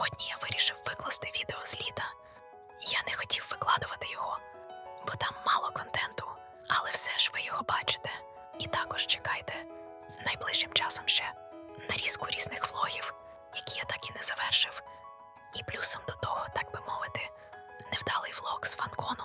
сьогодні я вирішив викласти відео з літа. Я не хотів викладувати його, бо там мало контенту, але все ж ви його бачите. І також чекайте найближчим часом ще нарізку різних влогів, які я так і не завершив. І плюсом до того, так би мовити, невдалий влог з фанкону,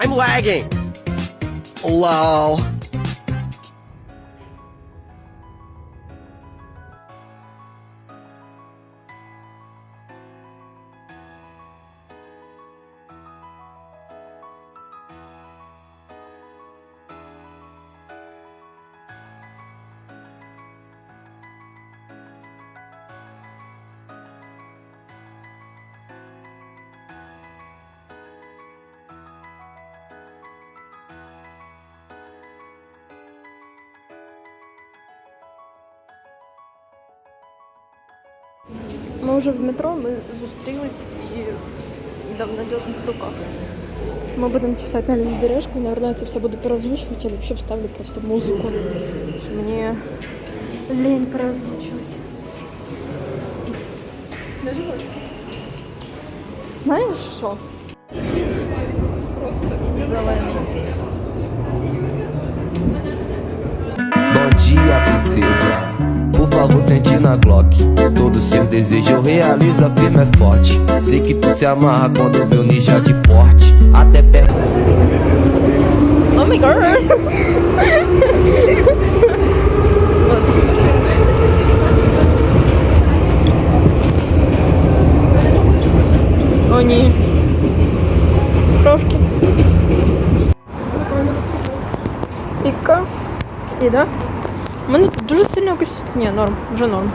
I'm lagging. Lol. Ми вже в метро, ми зустрілись і, і да, в надіжних руках. Ми будемо чесати на ліву бережку, наверное, це все буду переозвучувати, а взагалі вставлю просто музику, що мені лень переозвучувати. Знаєш що? Просто зелений. Bom dia, princesa. Favor, sente na Glock. Todo seu desejo eu realizo, a firma é forte. Sei que tu se amarra quando vê o ninja de porte. Até perto. Oh my god! Ні, норм, вже норм.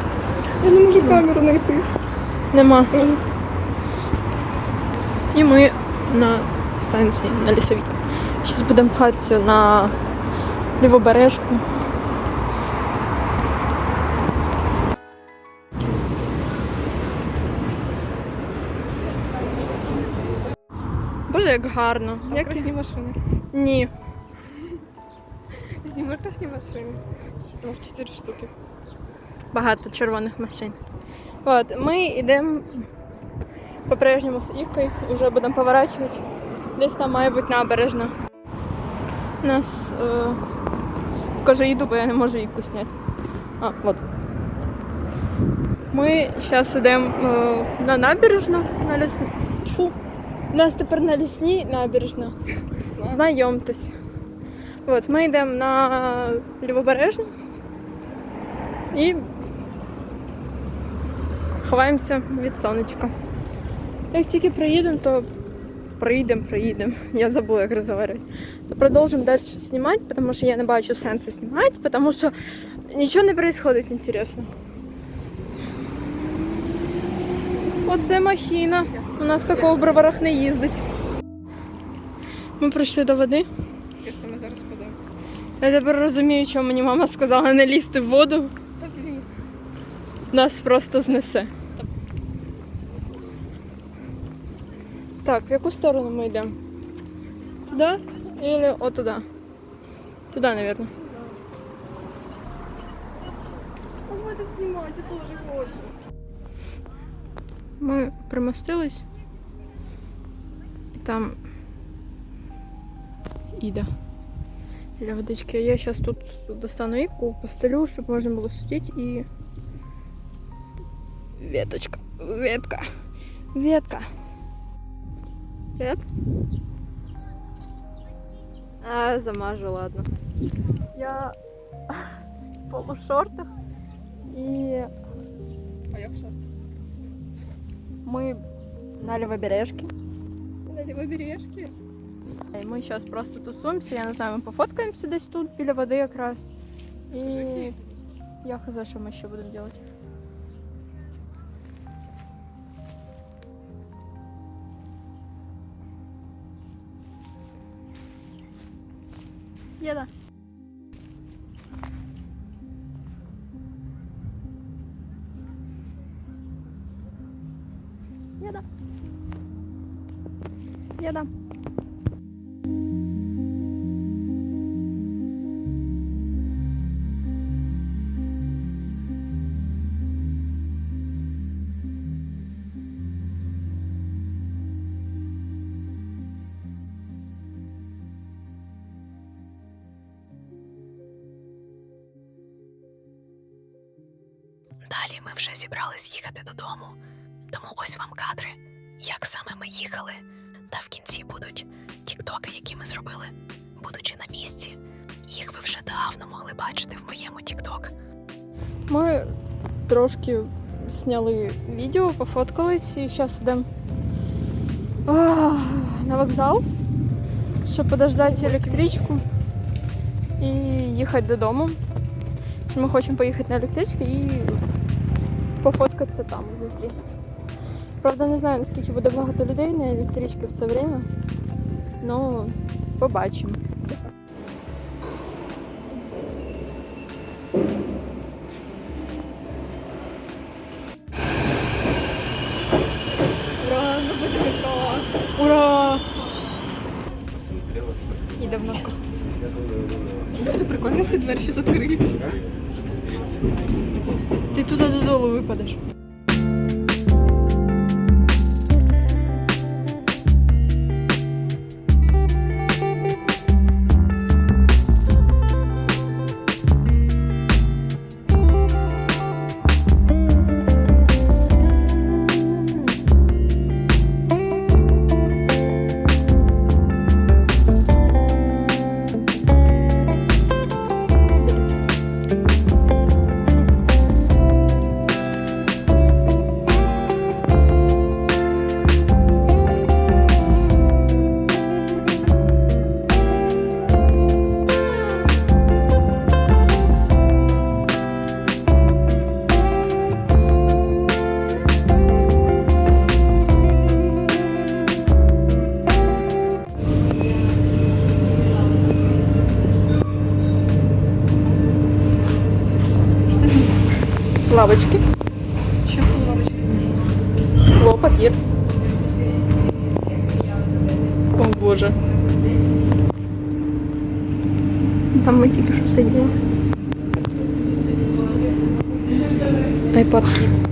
Я не можу камеру знайти. Нема. І ми на станції на лісовій. Зараз будемо пхатися на лівобережку. Боже, як гарно. Як... Красні машини. Ні. Зніми красні машини. В 4 штуки. Багато червоних машин. От, ми йдемо по прежньому з Ікою, вже будемо поворачувати. Десь там має бути набережна. У нас е, каже, їду, бо я не можу Іку зняти. А, от. Ми зараз йдемо е, на набережну, на лісну. Фу. У нас тепер на лісній набережна. Знайомтесь. От, ми йдемо на лівобережну і ховаємося від сонечка. Як тільки приїдемо, то приїдемо, приїдемо. Я забула, як розговорювати. То продовжимо далі знімати, тому що я не бачу сенсу знімати, тому що нічого не відбувається інтересно. Оце махіна. У нас такого в броварах не їздить. Ми прийшли до води. Ми зараз подемо. Я тепер розумію, чому мені мама сказала не лізти в воду. Нас просто знесе. Так, в яку сторону ми йдемо? Туди или от туди? Туди, мабуть. Хватит знімати, я теж хочу. Ми примостились. І там Іда. Біля водички. Я зараз тут достану іку, постелю, щоб можна було сидіти і. Веточка. Ветка. Ветка. Привет. А, замажу, ладно. Я в полушортах і А я в шорт. ми на лівобережці. На лівобережці? І Ми зараз просто тусуємося, я не знаю, ми пофоткаємося десь тут, біля води якраз. І я хз, що ми ще будемо yelled. yelled. yelled. Далі ми вже зібрались їхати додому. Тому ось вам кадри, як саме ми їхали. Та в кінці будуть тіктоки, які ми зробили, будучи на місці. Їх ви вже давно могли бачити в моєму тікток. Ми трошки зняли відео, пофоткались і зараз йдемо на вокзал, щоб подождати електричку і їхати додому. Ми хочемо поїхати на електричці і пофоткатися там внутрі. Правда, не знаю, наскільки буде багато людей на електричці в це время. Ну, побачимо. Ура, забуде метро. Ура! Їдемо. Буде прикольно, якщо двері ще відкриються. teşekkür. Боже. Там ми тільки що сиділи. Kit.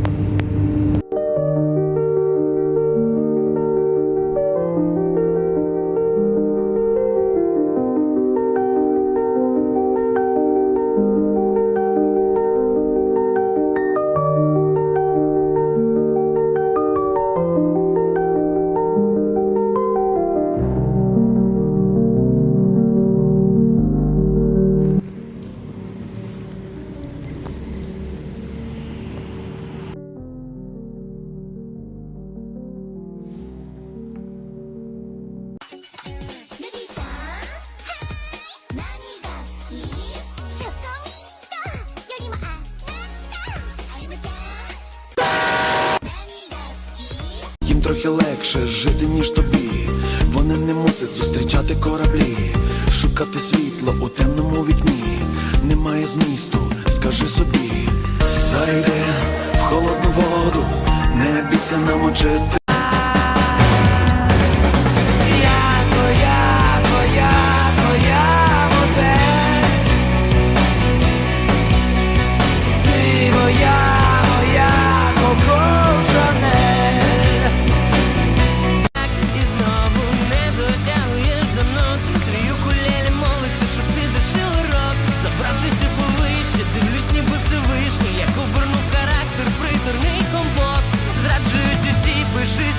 Трохи легше жити, ніж тобі. Вони не мусять зустрічати кораблі, шукати світло у темному вікні. Немає змісту, скажи собі, зайди в холодну воду, не бійся намочити. one